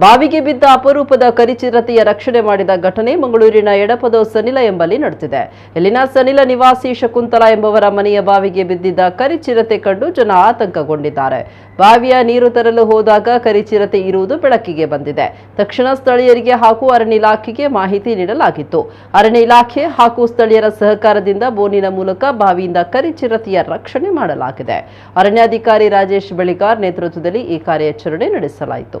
ಬಾವಿಗೆ ಬಿದ್ದ ಅಪರೂಪದ ಕರಿಚಿರತೆಯ ರಕ್ಷಣೆ ಮಾಡಿದ ಘಟನೆ ಮಂಗಳೂರಿನ ಎಡಪದ ಸನಿಲ ಎಂಬಲ್ಲಿ ನಡೆದಿದೆ. ಇಲ್ಲಿನ ಸನಿಲ ನಿವಾಸಿ ಶಕುಂತಲಾ ಎಂಬವರ ಮನೆಯ ಬಾವಿಗೆ ಬಿದ್ದಿದ್ದ ಕರಿಚಿರತೆ ಕಂಡು ಜನ ಆತಂಕಗೊಂಡಿದ್ದಾರೆ. ಬಾವಿಯ ನೀರು ತರಲು ಹೋದಾಗ ಕರಿಚಿರತೆ ಇರುವುದು ಬೆಳಕಿಗೆ ಬಂದಿದೆ. ತಕ್ಷಣ ಸ್ಥಳೀಯರಿಗೆ ಹಾಗೂ ಅರಣ್ಯ ಇಲಾಖೆಗೆ ಮಾಹಿತಿ ನೀಡಲಾಗಿತ್ತು. ಅರಣ್ಯ ಇಲಾಖೆ ಹಾಗೂ ಸ್ಥಳೀಯರ ಸಹಕಾರದಿಂದ ಬೋನಿನ ಮೂಲಕ ಬಾವಿಯಿಂದ ಕರಿಚಿರತೆಯ ರಕ್ಷಣೆ ಮಾಡಲಾಗಿದೆ. ಅರಣ್ಯಾಧಿಕಾರಿ ರಾಜೇಶ್ ಬೆಳಿಗಾರ್ ನೇತೃತ್ವದಲ್ಲಿ ಈ ಕಾರ್ಯಾಚರಣೆ ನಡೆಸಲಾಯಿತು.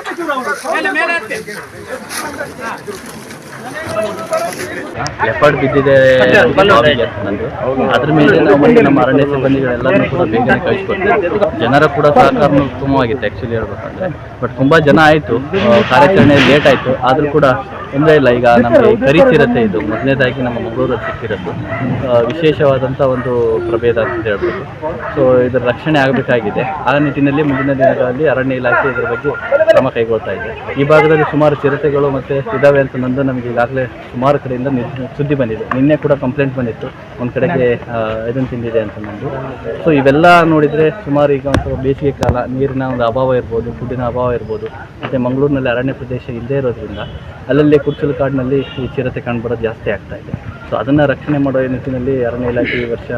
ಬಿದ್ದಿದೆ ಬಾವಿಗೆ ಅಂತ ಬಿದ್ದಿದೆ ಅದ್ರ ಮೇಲೆ ನಾವು ನಮ್ಮ ಅರಣ್ಯ ಸಿಬ್ಬಂದಿಗಳೆಲ್ಲರನ್ನೂ ಕೂಡ ಬೇಗನೆ ಕಳಿಸ್ಕೊಡ್ತೀವಿ ಜನರ ಕೂಡ ಸಹಕಾರ ಉತ್ತಮವಾಗಿತ್ತು ಆ್ಯಕ್ಚುಲಿ ಹೇಳ್ಬೇಕಂದ್ರೆ. ಬಟ್ ತುಂಬ ಜನ ಆಯಿತು. ಕಾರ್ಯಾಚರಣೆ ಲೇಟ್ ಆಯಿತು. ಆದರೂ ಕೂಡ ತೊಂದರೆ ಇಲ್ಲ. ಈಗ ನಮಗೆ ಕರಿಚಿರತ್ತೆ ಇದು. ಮೊದಲನೇದಾಗಿ ನಮ್ಮ ಮಂಗಳೂರಲ್ಲಿ ಸಿಕ್ಕಿರೋದು ವಿಶೇಷವಾದಂಥ ಒಂದು ಪ್ರಭೇದ ಅಂತ ಹೇಳ್ಬೋದು. ಸೊ ಇದರ ರಕ್ಷಣೆ ಆಗಬೇಕಾಗಿದೆ. ಆ ನಿಟ್ಟಿನಲ್ಲಿ ಮುಂದಿನ ದಿನಗಳಲ್ಲಿ ಅರಣ್ಯ ಇಲಾಖೆ ಇದರ ಬಗ್ಗೆ ಕ್ರಮ ಕೈಗೊಳ್ತಾ ಇದೆ. ಈ ಭಾಗದಲ್ಲಿ ಸುಮಾರು ಚಿರತೆಗಳು ಮತ್ತು ಇದಾವೆ ಅಂತ ನಂದು ನಮಗೆ ಈಗಾಗಲೇ ಸುಮಾರು ಕಡೆಯಿಂದ ಸುದ್ದಿ ಬಂದಿದೆ. ನಿನ್ನೆ ಕೂಡ ಕಂಪ್ಲೇಂಟ್ ಬಂದಿತ್ತು. ಒಂದು ಕಡೆಗೆ ಇದನ್ನು ತಿಂದಿದೆ ಅಂತ ನಂದು ಸೊ ಇವೆಲ್ಲ ನೋಡಿದರೆ ಸುಮಾರು ಈಗ ಒಂದು ಬೇಸಿಗೆ ಕಾಲ, ನೀರಿನ ಒಂದು ಅಭಾವ ಇರ್ಬೋದು ಫುಡ್ಡಿನ ಅಭಾವ ಇರ್ಬೋದು, ಮತ್ತು ಮಂಗಳೂರಿನಲ್ಲಿ ಅರಣ್ಯ ಪ್ರದೇಶ ಇಲ್ಲದೇ ಇರೋದ್ರಿಂದ ಅಲ್ಲಲ್ಲಿ ಕುರ್ಚಲು ಕಾಡಿನಲ್ಲಿ ಈ ಚಿರತೆ ಕಂಡುಬರೋದು ಜಾಸ್ತಿ ಆಗ್ತಾ ಇದೆ. ಸೊ ಅದನ್ನು ರಕ್ಷಣೆ ಮಾಡೋ ನಿಟ್ಟಿನಲ್ಲಿ ಅರಣ್ಯ ಇಲಾಖೆ ಈ ವರ್ಷ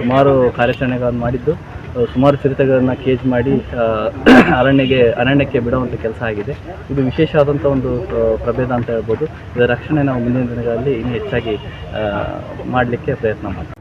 ಸುಮಾರು ಕಾರ್ಯಾಚರಣೆಗಳನ್ನು ಮಾಡಿದ್ದು. ಸುಮಾರು ಚಿರತೆಗಳನ್ನು ಕೇಜ್ ಮಾಡಿ ಅರಣ್ಯಗೆ, ಅರಣ್ಯಕ್ಕೆ ಬಿಡುವಂಥ ಕೆಲಸ ಆಗಿದೆ. ಇದು ವಿಶೇಷವಾದಂಥ ಒಂದು ಪ್ರಭೇದ ಅಂತ ಹೇಳ್ಬೋದು. ಇದರ ರಕ್ಷಣೆ ನಾವು ಮುಂದಿನ ದಿನಗಳಲ್ಲಿ ಇನ್ನೂ ಹೆಚ್ಚಾಗಿ ಮಾಡಲಿಕ್ಕೆ ಪ್ರಯತ್ನ ಮಾಡ್ತೀವಿ.